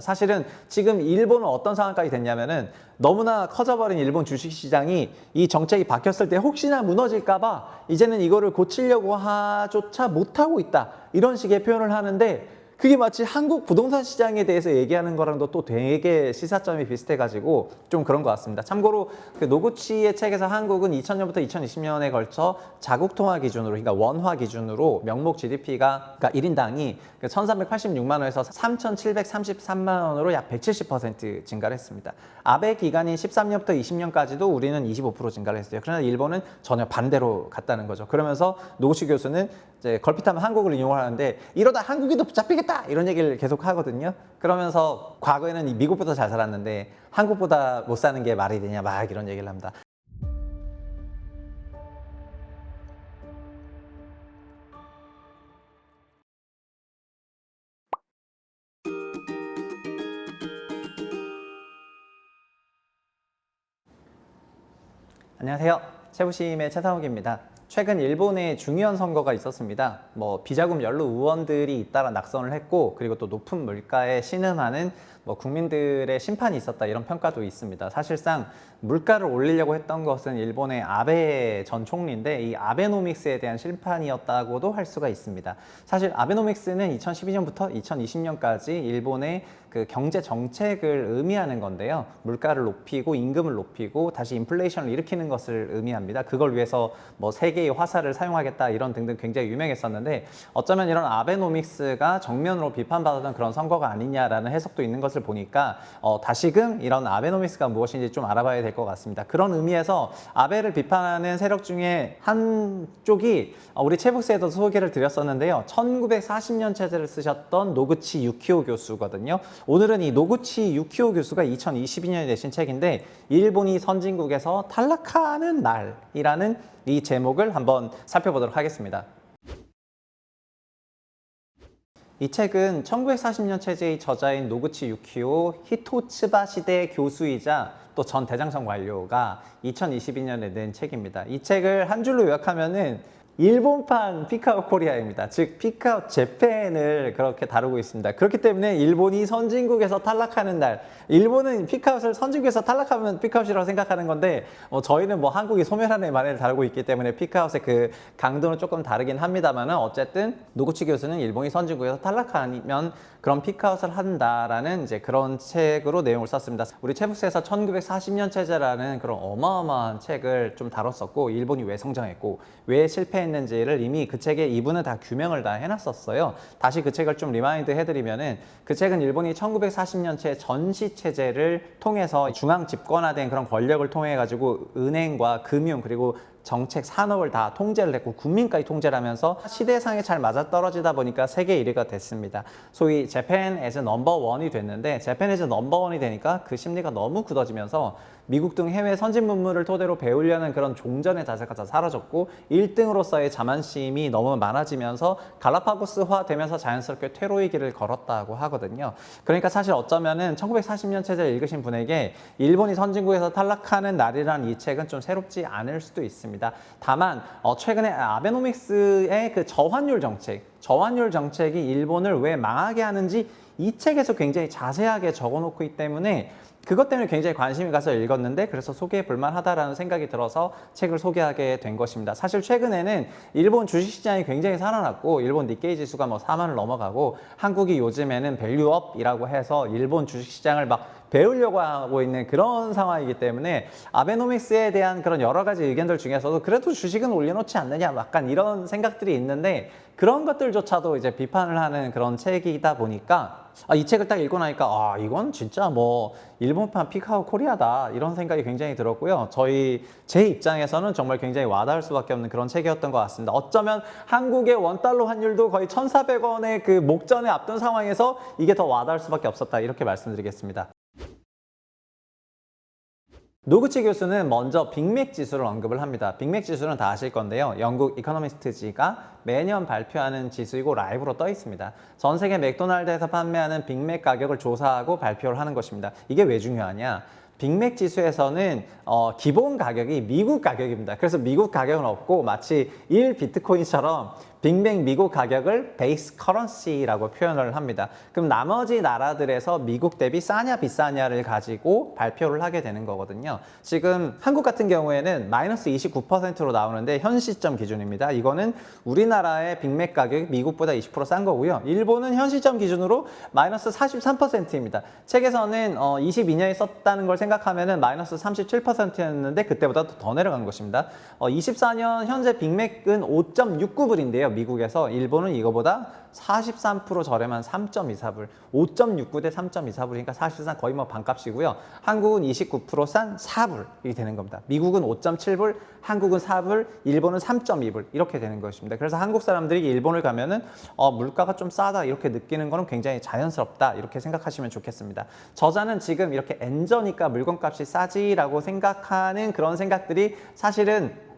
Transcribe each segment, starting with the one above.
사실은 지금 일본은 어떤 상황까지 됐냐면은 너무나 커져버린 일본 주식시장이 이 정책이 바뀌었을 때 혹시나 무너질까봐 이제는 이거를 고치려고 하조차 못하고 있다. 이런 식의 표현을 하는데 그게 마치 한국 부동산 시장에 대해서 얘기하는 거랑도 또 되게 시사점이 비슷해가지고 좀 그런 것 같습니다. 참고로 그 노구치의 책에서 한국은 2000년부터 2020년에 걸쳐 자국 통화 기준으로, 그러니까 원화 기준으로 명목 GDP가 그러니까 1인당이 1,386만 원에서 3,733만 원으로 약 170% 증가를 했습니다. 아베 기간인 13년부터 20년까지도 우리는 25% 증가를 했어요. 그러나 일본은 전혀 반대로 갔다는 거죠. 그러면서 노구치 교수는 이제 걸핏하면 한국을 인용하는데 이러다 한국이 더 잡히겠다 이런 얘기를 계속 하거든요. 그러면서 과거에는 이 미국보다 잘 살았는데 한국보다 못 사는 게 말이 되냐 막 이런 얘기를 합니다. 안녕하세요. 최부심의 최상욱입니다. 최근 일본에 중요한 선거가 있었습니다. 뭐 비자금 연루 의원들이 잇따라 낙선을 했고 그리고 또 높은 물가에 신음하는 뭐 국민들의 심판이 있었다 이런 평가도 있습니다. 사실상 물가를 올리려고 했던 것은 일본의 아베 전 총리인데 이 아베노믹스에 대한 심판이었다고도 할 수가 있습니다. 사실 아베노믹스는 2012년부터 2020년까지 일본의 그 경제 정책을 의미하는 건데요. 물가를 높이고 임금을 높이고 다시 인플레이션을 일으키는 것을 의미합니다. 그걸 위해서 뭐 세계의 화살을 사용하겠다 이런 등등 굉장히 유명했었는데 어쩌면 이런 아베노믹스가 정면으로 비판받았던 그런 선거가 아니냐라는 해석도 있는 것을 보니까 어, 다시금 이런 아베노믹스가 무엇인지 좀 알아봐야 될 것 같습니다. 그런 의미에서 아베를 비판하는 세력 중에 한 쪽이 어, 우리 체북스에도 소개를 드렸었는데요. 1940년 체제를 쓰셨던 노구치 유키오 교수거든요. 오늘은 이 노구치 유키오 교수가 2022년에 내신 책인데 일본이 선진국에서 탈락하는 날이라는 이 제목을 한번 살펴보도록 하겠습니다. 이 책은 1940년 체제의 저자인 노구치 유키오 히토츠바 시대 교수이자 또 전 대장성 관료가 2022년에 낸 책입니다. 이 책을 한 줄로 요약하면은 일본판 피카오 코리아입니다. 즉 피카오 재팬을 그렇게 다루고 있습니다. 그렇기 때문에 일본이 선진국에서 탈락하는 날, 일본은 피카오를 선진국에서 탈락하면 피카오이라고 생각하는 건데 뭐 저희는 뭐 한국이 소멸하는 말을 다루고 있기 때문에 피카오의 그 강도는 조금 다르긴 합니다만은 어쨌든 노구치 교수는 일본이 선진국에서 탈락하면 그런 피카웃을 한다라는 이제 그런 책으로 내용을 썼습니다. 우리 체북스에서 1940년 체제라는 그런 어마어마한 책을 좀 다뤘었고 일본이 왜 성장했고 왜 실패 했는지를 이미 그 책에 이분은 다 규명을 다 해놨었어요. 다시 그 책을 좀 리마인드 해드리면은 그 책은 일본이 1940년체 전시 체제를 통해서 중앙 집권화된 그런 권력을 통해 가지고 은행과 금융 그리고 정책 산업을 다 통제를 했고 국민까지 통제를 하면서 시대상에 잘 맞아떨어지다 보니까 세계 1위가 됐습니다. 소위 재팬 에즈 넘버 원이 됐는데 재팬 에즈 넘버 원이 되니까 그 심리가 너무 굳어지면서 미국 등 해외 선진 문물을 토대로 배우려는 그런 종전의 자세가 다 사라졌고 1등으로서의 자만심이 너무 많아지면서 갈라파고스화 되면서 자연스럽게 퇴로의 길을 걸었다고 하거든요. 그러니까 사실 어쩌면은 1940년 체제를 읽으신 분에게 일본이 선진국에서 탈락하는 날이라는 이 책은 좀 새롭지 않을 수도 있습니다. 다만 어, 최근에 아베노믹스의 그 저환율 정책, 저환율 정책이 일본을 왜 망하게 하는지 이 책에서 굉장히 자세하게 적어놓고 있기 때문에 그것 때문에 굉장히 관심이 가서 읽었는데 그래서 소개해 볼만 하다라는 생각이 들어서 책을 소개하게 된 것입니다. 사실 최근에는 일본 주식시장이 굉장히 살아났고 일본 니케이 지수가 뭐 4만을 넘어가고 한국이 요즘에는 밸류업이라고 해서 일본 주식시장을 막 배우려고 하고 있는 그런 상황이기 때문에 아베노믹스에 대한 그런 여러 가지 의견들 중에서도 그래도 주식은 올려놓지 않느냐 약간 이런 생각들이 있는데 그런 것들조차도 이제 비판을 하는 그런 책이다 보니까 아, 이 책을 딱 읽고 나니까 아 이건 진짜 뭐 일본판 피카오 코리아다 이런 생각이 굉장히 들었고요. 저희 제 입장에서는 정말 굉장히 와닿을 수밖에 없는 그런 책이었던 것 같습니다. 어쩌면 한국의 원달러 환율도 거의 1,400원의 그 목전에 앞둔 상황에서 이게 더 와닿을 수밖에 없었다 이렇게 말씀드리겠습니다. 노구치 교수는 먼저 빅맥 지수를 언급을 합니다. 빅맥 지수는 다 아실 건데요. 영국 이코노미스트지가 매년 발표하는 지수이고 라이브로 떠 있습니다. 전 세계 맥도날드에서 판매하는 빅맥 가격을 조사하고 발표를 하는 것입니다. 이게 왜 중요하냐? 빅맥 지수에서는 어, 기본 가격이 미국 가격입니다. 그래서 미국 가격은 없고 마치 1 비트코인처럼 빅맥 미국 가격을 베이스 커런시라고 표현을 합니다. 그럼 나머지 나라들에서 미국 대비 싸냐 비싸냐를 가지고 발표를 하게 되는 거거든요. 지금 한국 같은 경우에는 마이너스 29%로 나오는데 현 시점 기준입니다. 이거는 우리나라의 빅맥 가격이 미국보다 20%싼 거고요. 일본은 현 시점 기준으로 마이너스 43%입니다. 책에서는 어, 22년에 썼다는 걸 생각하면은 마이너스 37%였는데 그때보다 더 내려간 것입니다. 어, 24년 현재 빅맥은 5.69불인데요. 미국에서 일본은 이거보다 43% 저렴한 3.24불, 5.69 대 3.24불이니까 사실상 거의 뭐 반값이고요. 한국은 29%싼 4불이 되는 겁니다. 미국은 5.7불, 한국은 4불, 일본은 3.2불 이렇게 되는 것입니다. 그래서 한국 사람들이 일본을 가면은 어, 물가가 좀 싸다 이렇게 느끼는 거는 굉장히 자연스럽다 이렇게 생각하시면 좋겠습니다. 저자는 지금 이렇게 엔저니까 물건값이 싸지라고 생각하는 그런 생각들이 사실은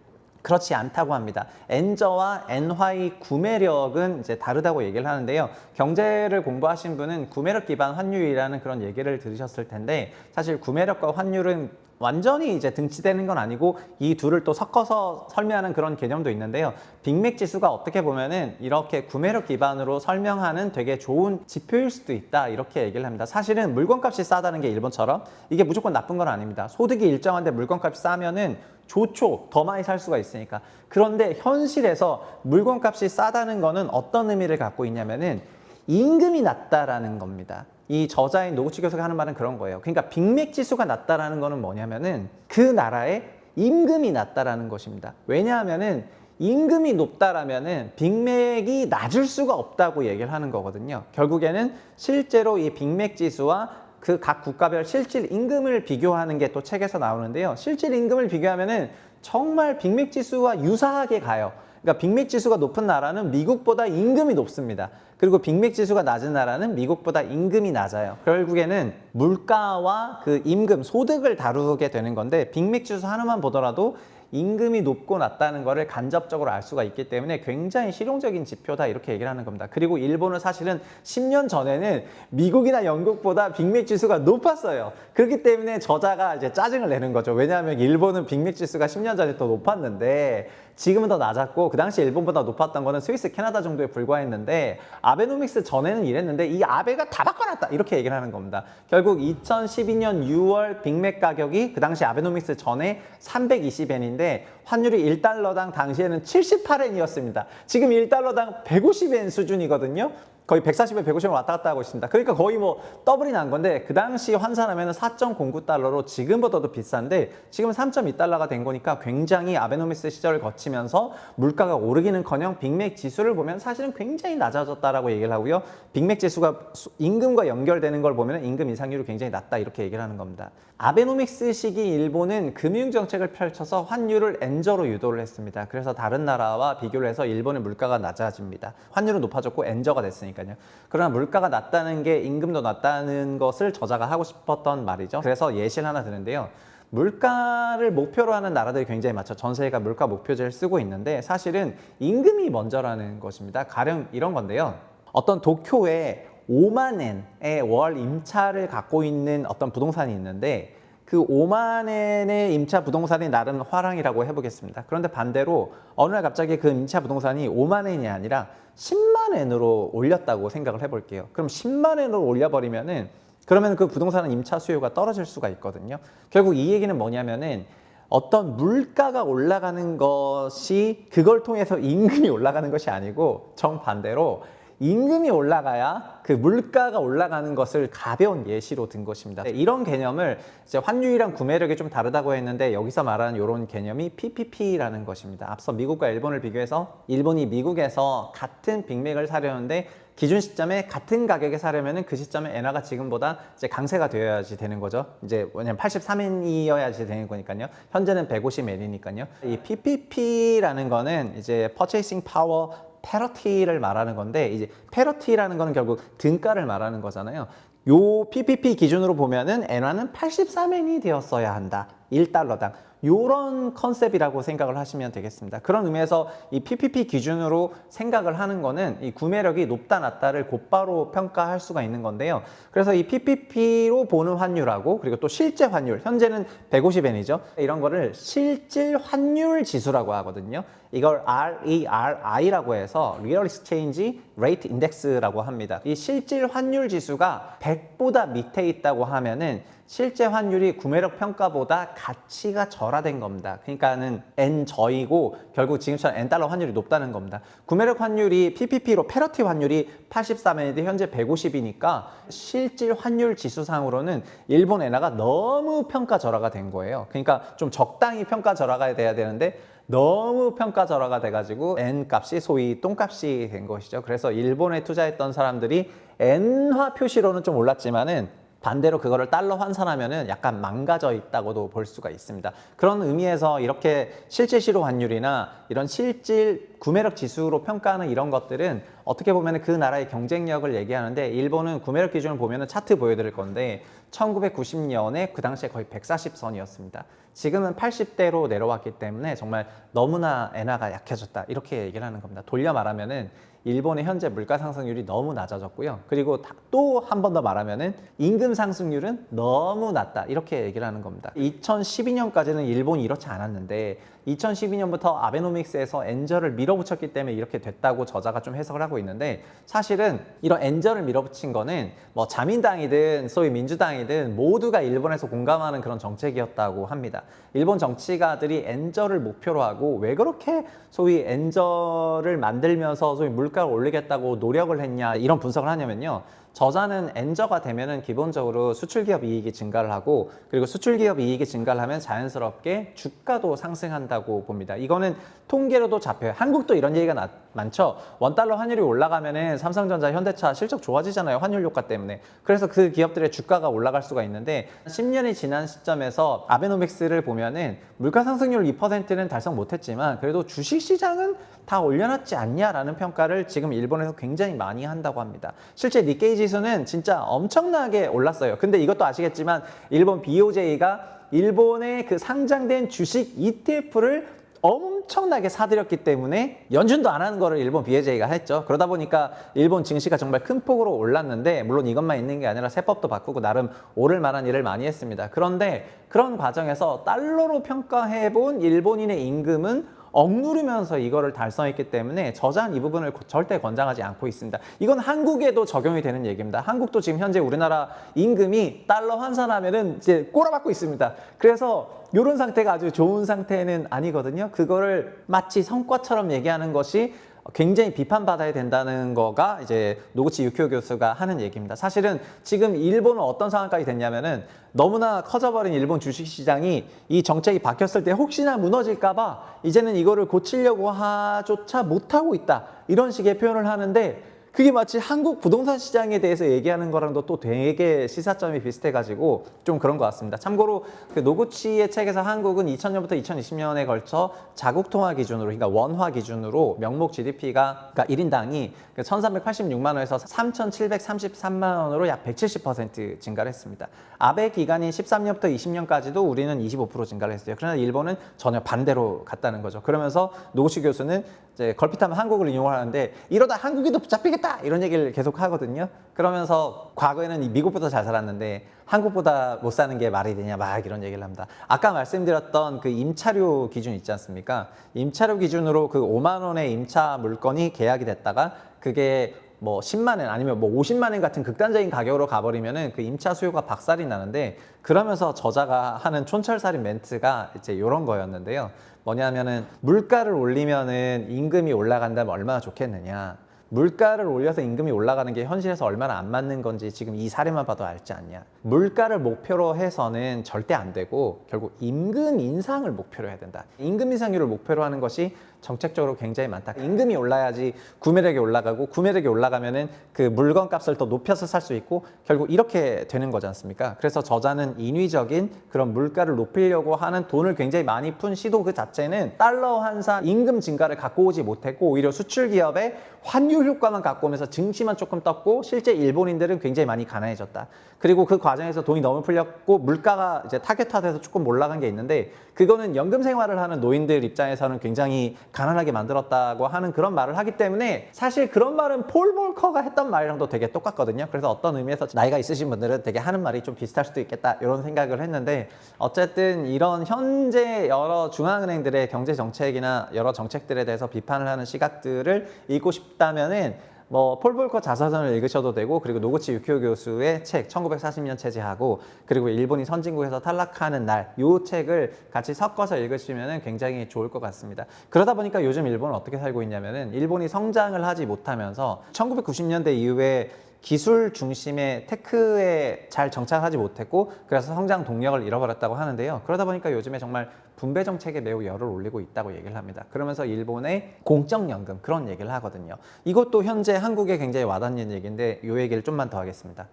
그렇지 않다고 합니다. 엔저와 엔화의 구매력은 이제 다르다고 얘기를 하는데요. 경제를 공부하신 분은 구매력 기반 환율이라는 그런 얘기를 들으셨을 텐데 사실 구매력과 환율은 완전히 이제 등치되는 건 아니고 이 둘을 또 섞어서 설명하는 그런 개념도 있는데요. 빅맥 지수가 어떻게 보면은 이렇게 구매력 기반으로 설명하는 되게 좋은 지표일 수도 있다 이렇게 얘기를 합니다. 사실은 물건값이 싸다는 게 일본처럼 이게 무조건 나쁜 건 아닙니다. 소득이 일정한데 물건값이 싸면은 좋죠. 더 많이 살 수가 있으니까. 그런데 현실에서 물건값이 싸다는 거는 어떤 의미를 갖고 있냐면은 임금이 낮다라는 겁니다. 이 저자인 노구치 교수가 하는 말은 그런 거예요. 그러니까 빅맥 지수가 낮다라는 거는 뭐냐면은 그 나라의 임금이 낮다라는 것입니다. 왜냐하면은 임금이 높다라면은 빅맥이 낮을 수가 없다고 얘기를 하는 거거든요. 결국에는 실제로 이 빅맥 지수와 그 각 국가별 실질 임금을 비교하는 게 또 책에서 나오는데요. 실질 임금을 비교하면은 정말 빅맥 지수와 유사하게 가요. 그러니까 빅맥 지수가 높은 나라는 미국보다 임금이 높습니다. 그리고 빅맥 지수가 낮은 나라는 미국보다 임금이 낮아요. 결국에는 물가와 그 임금, 소득을 다루게 되는 건데 빅맥 지수 하나만 보더라도 임금이 높고 낮다는 것을 간접적으로 알 수가 있기 때문에 굉장히 실용적인 지표다 이렇게 얘기를 하는 겁니다. 그리고 일본은 사실은 10년 전에는 미국이나 영국보다 빅맥 지수가 높았어요. 그렇기 때문에 저자가 이제 짜증을 내는 거죠. 왜냐하면 일본은 빅맥 지수가 10년 전에 더 높았는데 지금은 더 낮았고 그 당시 일본보다 높았던 거는 스위스, 캐나다 정도에 불과했는데 아베노믹스 전에는 이랬는데 이 아베가 다 바꿔놨다 이렇게 얘기를 하는 겁니다. 결국 2012년 6월 빅맥 가격이 그 당시 아베노믹스 전에 320엔인데 환율이 1달러당 당시에는 78엔이었습니다. 지금 1달러당 150엔 수준이거든요. 거의 140에 150에 왔다 갔다 하고 있습니다. 그러니까 거의 뭐 더블이 난 건데 그 당시 환산하면 4.09달러로 지금보다도 비싼데 지금은 3.2달러가 된 거니까 굉장히 아베노미스 시절을 거치면서 물가가 오르기는커녕 빅맥 지수를 보면 사실은 굉장히 낮아졌다라고 얘기를 하고요. 빅맥 지수가 수- 임금과 연결되는 걸 보면 임금 인상률이 굉장히 낮다 이렇게 얘기를 하는 겁니다. 아베노믹스 시기 일본은 금융 정책을 펼쳐서 환율을 엔저로 유도를 했습니다. 그래서 다른 나라와 비교를 해서 일본의 물가가 낮아집니다. 환율은 높아졌고 엔저가 됐으니까요. 그러나 물가가 낮다는 게 임금도 낮다는 것을 저자가 하고 싶었던 말이죠. 그래서 예시를 하나 드는데요. 물가를 목표로 하는 나라들이 굉장히 많죠. 전 세계가 물가 목표제를 쓰고 있는데 사실은 임금이 먼저라는 것입니다. 가령 이런 건데요. 어떤 도쿄에 5만 엔의 월 임차를 갖고 있는 어떤 부동산이 있는데 그 5만 엔의 임차 부동산이 나름 화랑이라고 해보겠습니다. 그런데 반대로 어느 날 갑자기 그 임차 부동산이 5만 엔이 아니라 10만 엔으로 올렸다고 생각을 해볼게요. 그럼 10만 엔으로 올려버리면은 그러면 그 부동산은 임차 수요가 떨어질 수가 있거든요. 결국 이 얘기는 뭐냐면은 어떤 물가가 올라가는 것이 그걸 통해서 임금이 올라가는 것이 아니고 정반대로 임금이 올라가야 그 물가가 올라가는 것을 가벼운 예시로 든 것입니다. 네, 이런 개념을 이제 환율이랑 구매력이 좀 다르다고 했는데 여기서 말하는 이런 개념이 PPP라는 것입니다. 앞서 미국과 일본을 비교해서 일본이 미국에서 같은 빅맥을 사려는데 기준 시점에 같은 가격에 사려면은 그 시점에 엔화가 지금보다 이제 강세가 되어야지 되는 거죠. 이제 왜냐면 83엔이어야지 되는 거니까요. 현재는 150엔이니까요. 이 PPP라는 거는 이제 Purchasing Power 패러티를 말하는 건데 이제 패러티라는 거는 결국 등가를 말하는 거잖아요. 요 PPP 기준으로 보면은 엔화는 83엔이 되었어야 한다. 1달러당. 요런 컨셉이라고 생각을 하시면 되겠습니다. 그런 의미에서 이 PPP 기준으로 생각을 하는 거는 이 구매력이 높다 낮다를 곧바로 평가할 수가 있는 건데요. 그래서 이 PPP로 보는 환율하고 그리고 또 실제 환율, 현재는 150엔이죠. 이런 거를 실질 환율 지수라고 하거든요. 이걸 RERI라고 해서 Real Exchange Rate Index라고 합니다. 이 실질 환율 지수가 100보다 밑에 있다고 하면은 실제 환율이 구매력 평가보다 가치가 절하 된 겁니다. 그러니까는 N 저이고 결국 지금처럼 N 달러 환율이 높다는 겁니다. 구매력 환율이 PPP로 패러티 환율이 83엔인데 현재 150이니까 실질 환율 지수상으로는 일본 엔화가 너무 평가 절하가 된 거예요. 그러니까 좀 적당히 평가 절하가 돼야 되는데 너무 평가 절하가 돼가지고 N 값이 소위 똥값이 된 것이죠. 그래서 일본에 투자했던 사람들이 N화 표시로는 좀 올랐지만은 반대로 그거를 달러 환산하면은 약간 망가져 있다고도 볼 수가 있습니다. 그런 의미에서 이렇게 실제 시로 환율이나 이런 실질 구매력 지수로 평가하는 이런 것들은 어떻게 보면 그 나라의 경쟁력을 얘기하는데 일본은 구매력 기준을 보면은 차트 보여드릴 건데 1990년에 그 당시에 거의 140선이었습니다. 지금은 80대로 내려왔기 때문에 정말 너무나 엔화가 약해졌다 이렇게 얘기를 하는 겁니다. 돌려 말하면은 일본의 현재 물가 상승률이 너무 낮아졌고요. 그리고 또 한 번 더 말하면은 임금 상승률은 너무 낮다 이렇게 얘기를 하는 겁니다. 2012년까지는 일본이 이렇지 않았는데 2012년부터 아베노믹스에서 엔저를 밀어붙였기 때문에 이렇게 됐다고 저자가 좀 해석을 하고 있는데 사실은 이런 엔저를 밀어붙인 거는 뭐 자민당이든 소위 민주당이든 모두가 일본에서 공감하는 그런 정책이었다고 합니다. 일본 정치가들이 엔저를 목표로 하고 왜 그렇게 소위 엔저를 만들면서 소위 물가를 올리겠다고 노력을 했냐 이런 분석을 하냐면요. 저자는 엔저가 되면은 기본적으로 수출 기업 이익이 증가를 하고 그리고 수출 기업 이익이 증가를 하면 자연스럽게 주가도 상승한다고 봅니다. 이거는 통계로도 잡혀요. 한국도 이런 얘기가 나, 많죠. 원달러 환율이 올라가면은 삼성전자, 현대차 실적 좋아지잖아요. 환율 효과 때문에. 그래서 그 기업들의 주가가 올라갈 수가 있는데 10년이 지난 시점에서 아베노믹스를 보면은 물가 상승률 2%는 달성 못했지만 그래도 주식 시장은 다 올려놨지 않냐라는 평가를 지금 일본에서 굉장히 많이 한다고 합니다. 실제 니케이 지 수는 진짜 엄청나게 올랐어요. 근데 이것도 아시겠지만 일본 BOJ가 일본의 그 상장된 주식 ETF를 엄청나게 사들였기 때문에 연준도 안 하는 거를 일본 BOJ가 했죠. 그러다 보니까 일본 증시가 정말 큰 폭으로 올랐는데 물론 이것만 있는 게 아니라 세법도 바꾸고 나름 오를 만한 일을 많이 했습니다. 그런데 그런 과정에서 달러로 평가해 본 일본인의 임금은 억누르면서 이거를 달성했기 때문에 저자는 이 부분을 절대 권장하지 않고 있습니다. 이건 한국에도 적용이 되는 얘기입니다. 한국도 지금 현재 우리나라 임금이 달러 환산하면은 이제 꼬라박고 있습니다. 그래서 이런 상태가 아주 좋은 상태는 아니거든요. 그거를 마치 성과처럼 얘기하는 것이 굉장히 비판받아야 된다는 거가 이제 노구치 유키오 교수가 하는 얘기입니다. 사실은 지금 일본은 어떤 상황까지 됐냐면은 너무나 커져버린 일본 주식시장이 이 정책이 바뀌었을 때 혹시나 무너질까봐 이제는 이거를 고치려고 하조차 못하고 있다. 이런 식의 표현을 하는데 그게 마치 한국 부동산 시장에 대해서 얘기하는 거랑도 또 되게 시사점이 비슷해가지고 좀 그런 것 같습니다. 참고로 그 노구치의 책에서 한국은 2000년부터 2020년에 걸쳐 자국 통화 기준으로, 그러니까 원화 기준으로 명목 GDP가 그러니까 1인당이 1,386만 원에서 3,733만 원으로 약 170% 증가를 했습니다. 아베 기간인 13년부터 20년까지도 우리는 25% 증가를 했어요. 그러나 일본은 전혀 반대로 갔다는 거죠. 그러면서 노구치 교수는 이제 걸핏하면 한국을 인용하는데 이러다 한국에도 붙잡히겠다 이런 얘기를 계속 하거든요. 그러면서 과거에는 미국보다 잘 살았는데 한국보다 못 사는 게 말이 되냐 막 이런 얘기를 합니다. 아까 말씀드렸던 그 임차료 기준 있지 않습니까? 임차료 기준으로 그 5만 원의 임차 물건이 계약이 됐다가 그게 뭐 10만 원 아니면 뭐 50만 원 같은 극단적인 가격으로 가버리면은 그 임차 수요가 박살이 나는데 그러면서 저자가 하는 촌철살인 멘트가 이제 이런 거였는데요. 뭐냐면은 물가를 올리면은 임금이 올라간다면 얼마나 좋겠느냐. 물가를 올려서 임금이 올라가는 게 현실에서 얼마나 안 맞는 건지 지금 이 사례만 봐도 알지 않냐. 물가를 목표로 해서는 절대 안 되고 결국 임금 인상을 목표로 해야 된다. 임금 인상률을 목표로 하는 것이 정책적으로 굉장히 많다. 임금이 올라야지 구매력이 올라가고 구매력이 올라가면은 그 물건 값을 더 높여서 살 수 있고 결국 이렇게 되는 거지 않습니까? 그래서 저자는 인위적인 그런 물가를 높이려고 하는 돈을 굉장히 많이 푼 시도 그 자체는 달러 환산 임금 증가를 갖고 오지 못했고 오히려 수출 기업의 환율 효과만 갖고 오면서 증시만 조금 떴고 실제 일본인들은 굉장히 많이 가난해졌다. 그리고 그 과정에서 돈이 너무 풀렸고 물가가 이제 타겟화돼서 조금 올라간 게 있는데 그거는 연금 생활을 하는 노인들 입장에서는 굉장히 가난하게 만들었다고 하는 그런 말을 하기 때문에 사실 그런 말은 폴 볼커가 했던 말이랑도 되게 똑같거든요. 그래서 어떤 의미에서 나이가 있으신 분들은 되게 하는 말이 좀 비슷할 수도 있겠다 이런 생각을 했는데 어쨌든 이런 현재 여러 중앙은행들의 경제 정책이나 여러 정책들에 대해서 비판을 하는 시각들을 읽고 싶다면은 뭐 폴볼커 자서전을 읽으셔도 되고 그리고 노구치 유키오 교수의 책 1940년 체제하고 그리고 일본이 선진국에서 탈락하는 날요 책을 같이 섞어서 읽으시면 굉장히 좋을 것 같습니다. 그러다 보니까 요즘 일본은 어떻게 살고 있냐면은 일본이 성장을 하지 못하면서 1990년대 이후에 기술 중심의 테크에 잘 정착하지 못했고 그래서 성장 동력을 잃어버렸다고 하는데요. 그러다 보니까 요즘에 정말 분배 정책에 매우 열을 올리고 있다고 얘기를 합니다. 그러면서 일본의 공적연금 그런 얘기를 하거든요. 이것도 현재 한국에 굉장히 와닿는 얘기인데 이 얘기를 좀만 더 하겠습니다.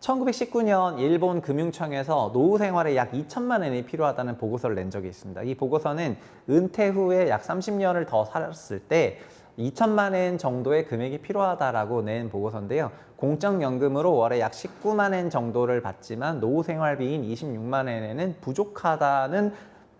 1919년 일본 금융청에서 노후 생활에 약 2천만 엔이 필요하다는 보고서를 낸 적이 있습니다. 이 보고서는 은퇴 후에 약 30년을 더 살았을 때 2천만 엔 정도의 금액이 필요하다라고 낸 보고서인데요. 공적연금으로 월에 약 19만 엔 정도를 받지만 노후 생활비인 26만 엔에는 부족하다는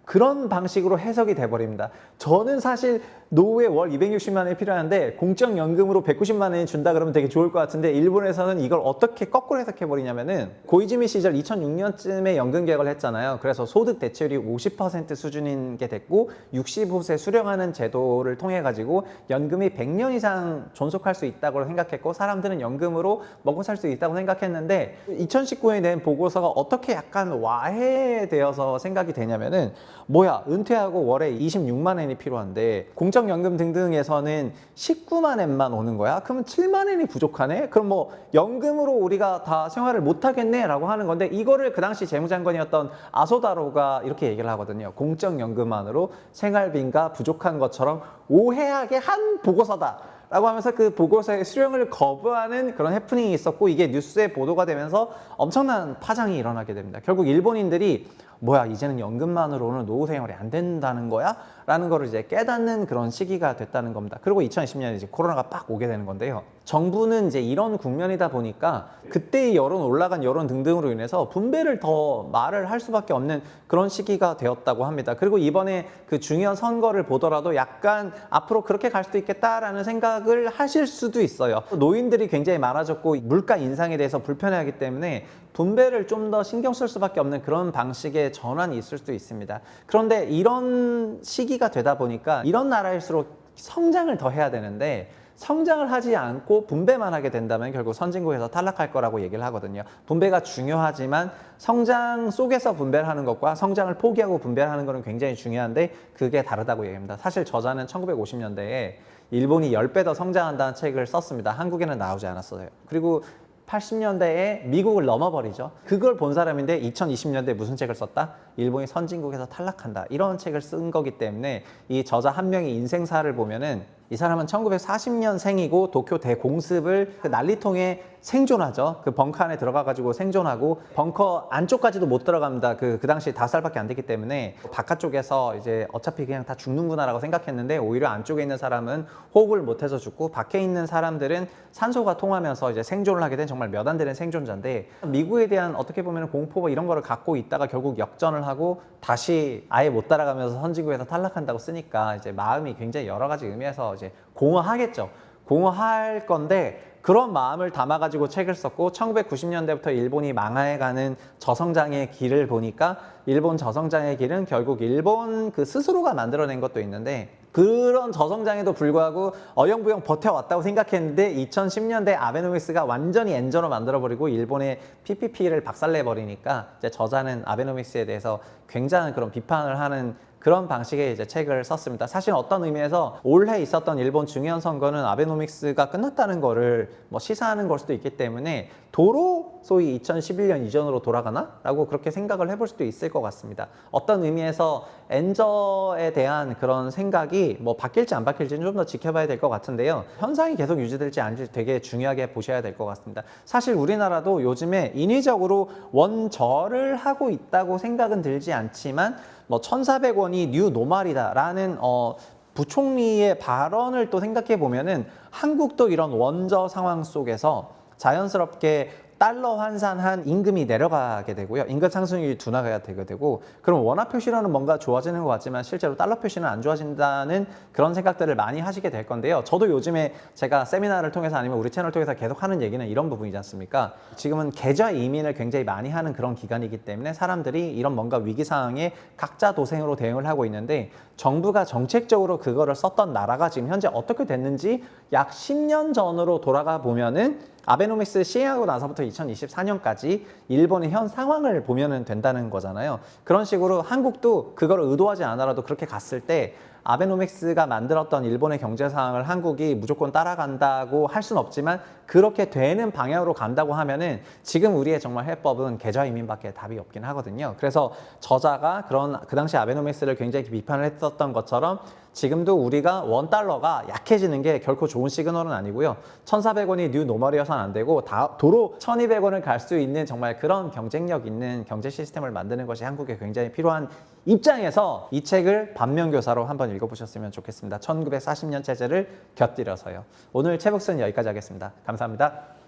그런 방식으로 해석이 돼버립니다. 저는 사실 노후에 월 260만 원이 필요한데 공적연금으로 190만 원이 준다 그러면 되게 좋을 것 같은데 일본에서는 이걸 어떻게 거꾸로 해석해 버리냐면은 고이즈미 시절 2006년쯤에 연금 개혁을 했잖아요. 그래서 소득 대체율이 50% 수준인 게 됐고 65세 수령하는 제도를 통해 가지고 연금이 100년 이상 존속할 수 있다고 생각했고 사람들은 연금으로 먹고 살 수 있다고 생각했는데 2019년에 낸 보고서가 어떻게 약간 와해되어서 생각이 되냐면은 뭐야 은퇴하고 월에 26만 엔이 필요한데 공적 연금 등등에서는 19만 엔만 오는 거야? 그러면 7만 엔이 부족하네? 그럼 뭐 연금으로 우리가 다 생활을 못 하겠네? 라고 하는 건데 이거를 그 당시 재무장관이었던 아소다로가 이렇게 얘기를 하거든요. 공적연금만으로 생활비가 부족한 것처럼 오해하게 한 보고서다. 라고 하면서 그 보고서의 수령을 거부하는 그런 해프닝이 있었고 이게 뉴스에 보도가 되면서 엄청난 파장이 일어나게 됩니다. 결국 일본인들이 뭐야 이제는 연금만으로는 노후 생활이 안 된다는 거야? 라는 거를 이제 깨닫는 그런 시기가 됐다는 겁니다. 그리고 2020년에 이제 코로나가 빡 오게 되는 건데요. 정부는 이제 이런 국면이다 보니까 그때의 여론 올라간 여론 등등으로 인해서 분배를 더 말을 할 수밖에 없는 그런 시기가 되었다고 합니다. 그리고 이번에 그 중요한 선거를 보더라도 약간 앞으로 그렇게 갈 수도 있겠다라는 생각을 하실 수도 있어요. 노인들이 굉장히 많아졌고 물가 인상에 대해서 불편해하기 때문에 분배를 좀 더 신경 쓸 수밖에 없는 그런 방식의 전환이 있을 수도 있습니다. 그런데 이런 시기가 되다 보니까 이런 나라일수록 성장을 더 해야 되는데 성장을 하지 않고 분배만 하게 된다면 결국 선진국에서 탈락할 거라고 얘기를 하거든요. 분배가 중요하지만 성장 속에서 분배를 하는 것과 성장을 포기하고 분배를 하는 것은 굉장히 중요한데 그게 다르다고 얘기합니다. 사실 저자는 1950년대에 일본이 10배 더 성장한다는 책을 썼습니다. 한국에는 나오지 않았어요. 그리고 80년대에 미국을 넘어버리죠. 그걸 본 사람인데 2020년대에 무슨 책을 썼다? 일본이 선진국에서 탈락한다. 이런 책을 쓴 거기 때문에 이 저자 한 명의 인생사를 보면은 이 사람은 1940년생이고 도쿄 대공습을 그 난리통에 생존하죠. 그 벙커 안에 들어가 가지고 생존하고 벙커 안쪽까지도 못 들어갑니다. 그, 그 당시 다섯 살밖에 안 됐기 때문에 바깥쪽에서 이제 어차피 그냥 다 죽는구나라고 생각했는데 오히려 안쪽에 있는 사람은 호흡을 못 해서 죽고 밖에 있는 사람들은 산소가 통하면서 이제 생존을 하게 된 정말 몇 안 되는 생존자인데 미국에 대한 어떻게 보면 공포 뭐 이런 거를 갖고 있다가 결국 역전을 하고 다시 아예 못 따라가면서 선진국에서 탈락한다고 쓰니까 이제 마음이 굉장히 여러 가지 의미에서 이제 공허하겠죠. 공허할 건데 그런 마음을 담아가지고 책을 썼고 1990년대부터 일본이 망해가는 저성장의 길을 보니까 일본 저성장의 길은 결국 일본 그 스스로가 만들어낸 것도 있는데 그런 저성장에도 불구하고 어영부영 버텨왔다고 생각했는데 2010년대 아베노믹스가 완전히 엔저로 만들어버리고 일본의 PPP를 박살내버리니까 이제 저자는 아베노믹스에 대해서 굉장한 그런 비판을 하는 그런 방식의 이제 책을 썼습니다. 사실 어떤 의미에서 올해 있었던 일본 중요한 선거는 아베노믹스가 끝났다는 거를 뭐 시사하는 걸 수도 있기 때문에 도로 소위 2011년 이전으로 돌아가나? 라고 그렇게 생각을 해볼 수도 있을 것 같습니다. 어떤 의미에서 엔저에 대한 그런 생각이 뭐 바뀔지 안 바뀔지는 좀 더 지켜봐야 될 것 같은데요. 현상이 계속 유지될지 아닐지 되게 중요하게 보셔야 될 것 같습니다. 사실 우리나라도 요즘에 인위적으로 원저를 하고 있다고 생각은 들지 않지만 뭐 1,400원이 뉴 노말이다라는 어 부총리의 발언을 또 생각해 보면은 한국도 이런 원저 상황 속에서 자연스럽게 달러 환산한 임금이 내려가게 되고요. 임금 상승률이 둔화가 되게 되고 그럼 원화 표시로는 뭔가 좋아지는 것 같지만 실제로 달러 표시는 안 좋아진다는 그런 생각들을 많이 하시게 될 건데요. 저도 요즘에 제가 세미나를 통해서 아니면 우리 채널 통해서 계속 하는 얘기는 이런 부분이지 않습니까? 지금은 계좌 이민을 굉장히 많이 하는 그런 기간이기 때문에 사람들이 이런 뭔가 위기 상황에 각자 도생으로 대응을 하고 있는데 정부가 정책적으로 그거를 썼던 나라가 지금 현재 어떻게 됐는지 약 10년 전으로 돌아가 보면은 아베노믹스 시행하고 나서부터 2024년까지 일본의 현 상황을 보면은 된다는 거잖아요. 그런 식으로 한국도 그걸 의도하지 않아라도 그렇게 갔을 때 아베노믹스가 만들었던 일본의 경제 상황을 한국이 무조건 따라간다고 할 수는 없지만 그렇게 되는 방향으로 간다고 하면은 지금 우리의 정말 해법은 계좌 이민밖에 답이 없긴 하거든요. 그래서 저자가 그런 그 당시 아베노믹스를 굉장히 비판을 했었던 것처럼 지금도 우리가 원 달러가 약해지는 게 결코 좋은 시그널은 아니고요. 1,400원이 뉴 노멀이어서는 안 되고 다 도로 1,200원을 갈 수 있는 정말 그런 경쟁력 있는 경제 시스템을 만드는 것이 한국에 굉장히 필요한 입장에서 이 책을 반면교사로 한번 읽어보셨으면 좋겠습니다. 1940년 체제를 곁들여서요. 오늘 채북스는 여기까지 하겠습니다. 감사합니다.